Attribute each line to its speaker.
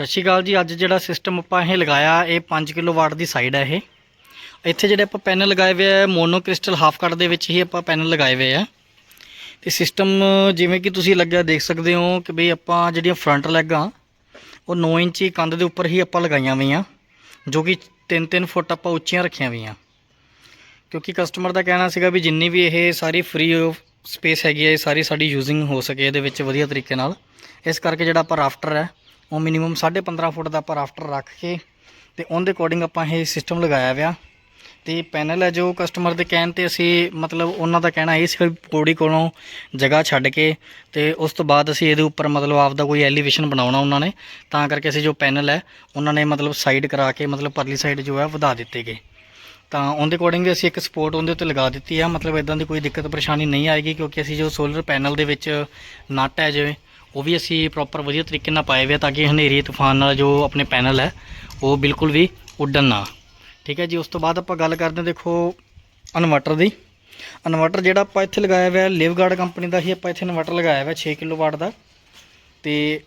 Speaker 1: ਸਤਿ ਸ਼੍ਰੀ ਅਕਾਲ ਜੀ। ਅੱਜ ਜਿਹੜਾ ਸਿਸਟਮ ਆਪਾਂ ਇਹ ਲਗਾਇਆ, ਇਹ 5 ਕਿਲੋ ਵਾਟ ਦੀ ਸਾਈਡ ਹੈ ਇਹ। ਇੱਥੇ ਜਿਹੜੇ ਆਪਾਂ ਪੈਨਲ ਲਗਾਏ ਹੋਏ ਆ, ਮੋਨੋ ਕ੍ਰਿਸਟਲ ਹਾਫ ਕੱਟ ਦੇ ਵਿੱਚ ਹੀ ਆਪਾਂ ਪੈਨਲ ਲਗਾਏ ਹੋਏ ਆ। ਤੇ ਸਿਸਟਮ ਜਿਵੇਂ ਕਿ ਤੁਸੀਂ ਲੱਗਿਆ ਦੇਖ ਸਕਦੇ ਹੋ ਕਿ ਬਈ ਆਪਾਂ ਜਿਹੜੀਆਂ ਫਰੰਟ ਲੈਗਾਂ ਉਹ 9 ਇੰਚੀ ਕੰਧ ਦੇ ਉੱਪਰ ਹੀ ਆਪਾਂ ਲਗਾਈਆਂ ਹੋਈਆਂ, ਜੋ ਕਿ 3-3 ਫੁੱਟ ਆਪਾਂ ਉੱਚੀਆਂ ਰੱਖੀਆਂ ਹੋਈਆਂ। ਕਿਉਂਕਿ ਕਸਟਮਰ ਦਾ ਕਹਿਣਾ ਸੀਗਾ ਵੀ ਜਿੰਨੀ ਵੀ ਇਹ ਸਾਰੀ ਫ੍ਰੀ ਸਪੇਸ ਹੈਗੀ ਹੈ ਇਹ ਸਾਰੀ ਸਾਡੀ ਯੂਜ਼ਿੰਗ ਹੋ ਸਕੇ ਇਹਦੇ ਵਿੱਚ ਵਧੀਆ ਤਰੀਕੇ ਨਾਲ। ਇਸ ਕਰਕੇ ਜਿਹੜਾ ਆਪਾਂ ਰਾਫਟਰ ਹੈ ਉਹ ਮਿਨੀਮਮ 15.5 ਫੁੱਟ ਦਾ ਆਪਾਂ ਰਾਫਟਰ ਰੱਖ ਕੇ ਤੇ ਉਹਦੇ ਅਕੋਰਡਿੰਗ ਆਪਾਂ ਇਹ ਸਿਸਟਮ ਲਗਾਇਆ ਹੋਇਆ ਤੇ ਪੈਨਲ ਹੈ ਜੋ ਕਸਟਮਰ ਦੇ ਕਹਿਣ ਤੇ ਅਸੀਂ ਮਤਲਬ ਉਹਨਾਂ ਦਾ ਕਹਿਣਾ ਇਹ ਸੀ ਵੀ ਪੌੜੀ ਕੋਲੋਂ ਜਗ੍ਹਾ ਛੱਡ ਕੇ ਤੇ ਉਸ ਤੋਂ ਬਾਅਦ ਅਸੀਂ ਇਹਦੇ ਉੱਪਰ ਮਤਲਬ ਆਪਦਾ ਕੋਈ ਐਲੀਵੇਸ਼ਨ ਬਣਾਉਣਾ ਉਹਨਾਂ ਨੇ। ਤਾਂ ਕਰਕੇ ਅਸੀਂ ਜੋ ਪੈਨਲ ਹੈ, ਉਹਨਾਂ ਨੇ ਮਤਲਬ ਸਾਈਡ ਕਰਾ ਕੇ ਮਤਲਬ ਪਰਲੀ ਸਾਈਡ ਜੋ ਹੈ ਵਧਾ ਦਿੱਤੇ ਗਏ। ਤਾਂ ਉਹਦੇ ਅਕੋਰਡਿੰਗ ਅਸੀਂ ਇੱਕ ਸਪੋਰਟ ਉਹਦੇ ਉੱਤੇ ਲਗਾ ਦਿੱਤੀ ਆ। ਮਤਲਬ ਇਦਾਂ ਦੀ ਕੋਈ ਦਿੱਕਤ ਪਰੇਸ਼ਾਨੀ ਨਹੀਂ ਆਏਗੀ ਕਿਉਂਕਿ ਅਸੀਂ ਜੋ ਸੋਲਰ ਪੈਨਲ ਦੇ ਵਿੱਚ ਨਟ ਹੈ ਜਿਵੇਂ ਉਹ ਵੀ ਅਸੀਂ ਪ੍ਰੋਪਰ ਵਧੀਆ ਤਰੀਕੇ ਨਾਲ ਪਾਏ ਹੋਏ ਆ ਤਾਂ ਕਿ ਹਨੇਰੀ ਤੂਫਾਨ ਨਾਲ ਜੋ ਆਪਣੇ ਪੈਨਲ ਹੈ, ਉਹ ਬਿਲਕੁਲ ਵੀ ਉੱਡਣ ਨਾ। ਠੀਕ ਹੈ ਜੀ, ਉਸ ਤੋਂ ਬਾਅਦ ਆਪਾਂ ਗੱਲ ਕਰਦੇ ਹਾਂ, ਦੇਖੋ, ਇਨਵਰਟਰ ਦੀ। ਇਨਵਰਟਰ ਜਿਹੜਾ ਆਪਾਂ ਇੱਥੇ ਲਗਾਇਆ ਹੋਇਆ ਲਿਵਗਾਰਡ ਕੰਪਨੀ ਦਾ ਹੀ ਆਪਾਂ ਇੱਥੇ ਇਨਵਰਟਰ ਲਗਾਇਆ ਹੋਇਆ 6 ਕਿਲੋ ਵਾਟ ਦਾ। ਤੇ